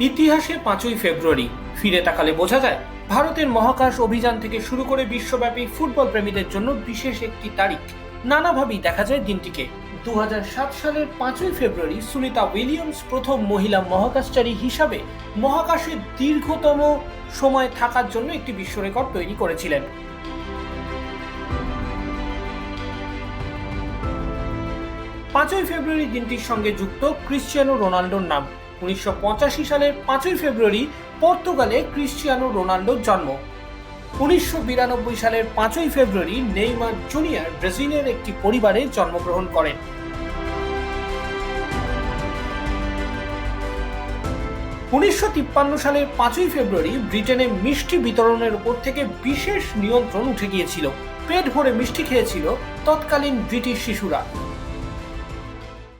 ইতিহাসে পাঁচই ফেব্রুয়ারি, ফিরে তাকালে বোঝা যায়, ভারতের মহাকাশ অভিযান থেকে শুরু করে বিশ্বব্যাপী ফুটবল প্রেমীদের জন্য বিশেষ একটি তারিখ। নানাভাবেই দেখা যায় দিনটিকে। দু হাজার সাত সালের পাঁচই ফেব্রুয়ারি, সুনিতা উইলিয়ামস প্রথম মহিলা মহাকাশচারী হিসাবে মহাকাশে দীর্ঘতম সময় থাকার জন্য একটি বিশ্ব রেকর্ড তৈরি করেছিলেন। পাঁচই ফেব্রুয়ারি দিনটির সঙ্গে যুক্ত ক্রিশ্চিয়ানো রোনাল্ডোর নাম। উনিশশো সালের পাঁচই ফেব্রুয়ারি পর্তুগালে ক্রিশ্চিয়ানো রোনাল্ডোর জন্ম। উনিশশো সালের পাঁচই ফেব্রুয়ারি নেইমার জুনিয়র ব্রাজিলের একটি পরিবারে জন্মগ্রহণ করেন। উনিশশো সালের পাঁচই ফেব্রুয়ারি ব্রিটেনে মিষ্টি বিতরণের উপর থেকে বিশেষ নিয়ন্ত্রণ উঠে গিয়েছিল। পেট ভরে মিষ্টি খেয়েছিল তৎকালীন ব্রিটিশ শিশুরা।